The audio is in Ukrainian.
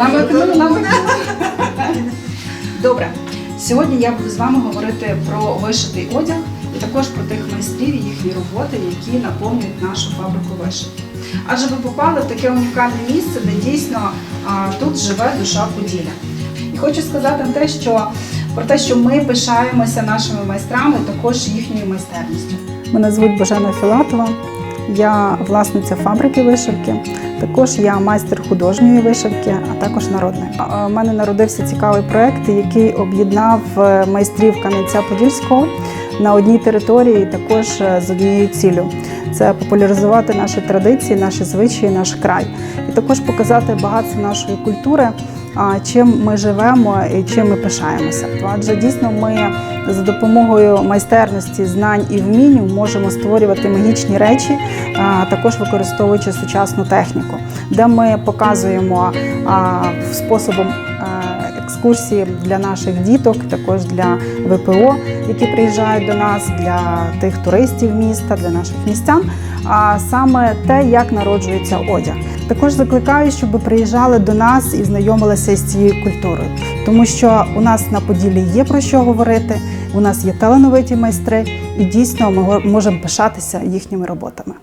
Нам викинули, нам викинули. Добре. Сьогодні я буду з вами говорити про вишитий одяг і також про тих майстрів і їхні роботи, які наповнюють нашу фабрику вишивки. Адже ви попали в таке унікальне місце, де дійсно а, тут живе душа Поділля. І хочу сказати те, що про те, що ми пишаємося нашими майстрами, також їхньою майстерністю. Мене звуть Божена Філатова. Я власниця фабрики вишивки. Також я майстер художньої вишивки, а також народник. У мене народився цікавий проект, який об'єднав е, майстрів Кам'янця-Подільського на одній території, також е, з однією ціллю. Це популяризувати наші традиції, наші звичаї, наш край, і також показати багатство нашої культури, чим ми живемо і чим ми пишаємося. Адже дійсно ми за допомогою майстерності, знань і вмінь можемо створювати магічні речі, також використовуючи сучасну техніку, де ми показуємо способом екскурсії для наших діток, також для ВПО, які приїжджають до нас, для тих туристів міста, для наших містян. А саме те, як народжується одяг. Також закликаю, щоб приїжджали до нас і знайомилися з цією культурою, тому що у нас на Поділлі є про що говорити. У нас є талановиті майстри, і дійсно ми можемо пишатися їхніми роботами.